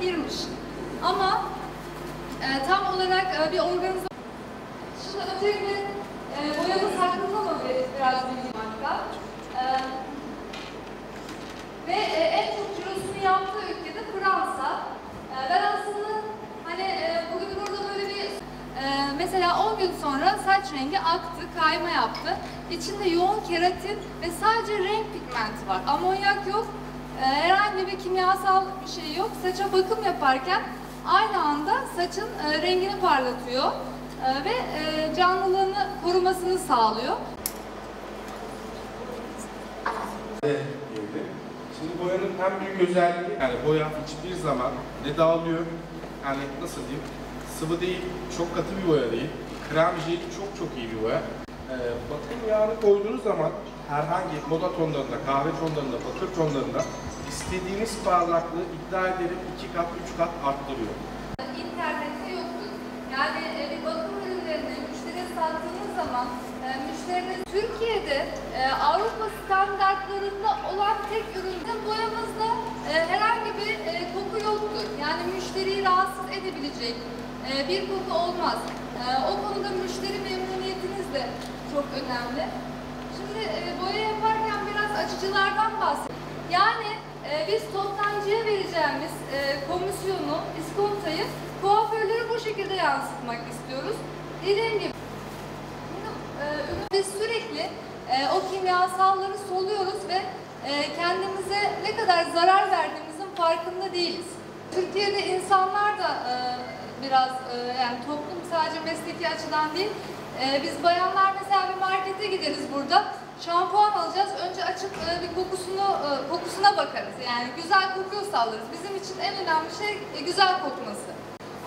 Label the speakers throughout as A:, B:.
A: girmiş. Ama e, tam olarak e, bir organizasyon... Şimdi özellikle e, boyamız hakkında mı bir- biraz bilgi var? E, ve e, en çok cirosunu yaptığı ülkede Fransa. E, ben aslında hani e, bugün burada böyle bir e, mesela 10 gün sonra saç rengi aktı, kayma yaptı. İçinde yoğun keratin ve sadece renk pigmenti var. Amonyak yok, herhangi bir kimyasal bir şey yok. Saça bakım yaparken aynı anda saçın e, rengini parlatıyor e, ve e, canlılığını korumasını sağlıyor.
B: Şimdi boyanın en büyük özelliği yani boya hiçbir zaman ne dağılıyor yani nasıl diyeyim sıvı değil, çok katı bir boya değil. Krem jeli çok çok iyi bir boya. Ee, bakım yağını koyduğunuz zaman herhangi moda tonlarında, kahve tonlarında, bakır tonlarında istediğiniz parlaklığı iddia ederim iki kat, üç kat arttırıyor.
A: İnternette yoktur. Yani e, bir bakım ürünlerini müşteriye sattığınız zaman e, müşteriniz Türkiye'de e, Avrupa standartlarında olan tek üründen boyamızda herhangi bir koku yoktur. Yani müşteriyi rahatsız edebilecek bir koku olmaz. O konuda müşteri memnuniyetiniz de çok önemli. Şimdi e, boya yaparken biraz açıcılardan bahsedelim. Yani e, biz toptancıya vereceğimiz e, komisyonu, iskontayı kuaförlere bu şekilde yansıtmak istiyoruz. Dediğim gibi biz sürekli o kimyasalları soluyoruz ve kendimize ne kadar zarar verdiğimizin farkında değiliz. Türkiye'de insanlar da biraz yani toplum sadece mesleki açıdan değil, e, biz bayanlar mesela bir markete gideriz burada, şampuan alacağız, önce açıp e, bir kokusunu e, kokusuna bakarız. Yani güzel kokuyorsa alırız. Bizim için en önemli şey e, güzel kokması.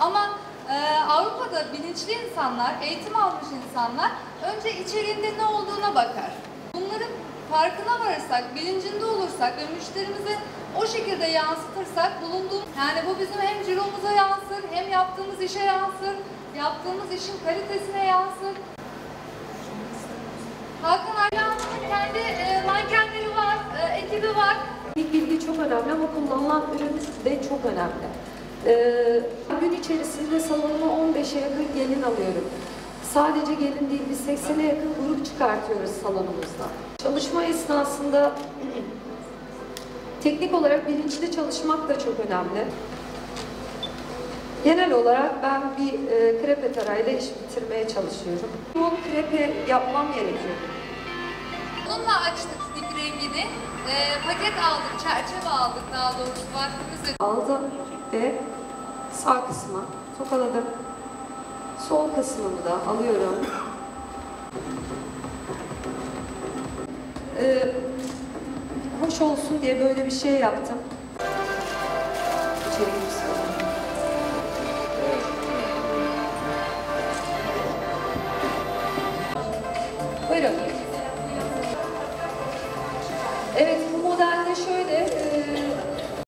A: Ama e, Avrupa'da bilinçli insanlar, eğitim almış insanlar önce içeriğinde ne olduğuna bakar. Bunların farkına varırsak, bilincinde olursak ve müşterimize o şekilde yansıtırsak bulunduğum yani bu bizim hem ciromuza yansır, hem yaptığımız işe yansır, yaptığımız işin kalitesine yansır. Hakan Aylan'ın kendi e, mankenleri var, e, ekibi var.
C: İlk bilgi çok önemli ama kullanılan ürün de çok önemli. Ee, gün içerisinde salonuma 15'e yakın gelin alıyorum. Sadece gelin değil, biz 80'e yakın grup çıkartıyoruz salonumuzda. Çalışma esnasında teknik olarak bilinçli çalışmak da çok önemli. Genel olarak ben bir e, krepe tarayla iş bitirmeye çalışıyorum. Yoğun krepe yapmam gerekiyor.
A: Bununla açtık dip rengini. E, paket aldık, çerçeve aldık daha doğrusu vaktimiz
C: aldım ve sağ kısma tokaladım. Sol kısmını da alıyorum. Ee, hoş olsun diye böyle bir şey yaptım. İçeri. Buyurun.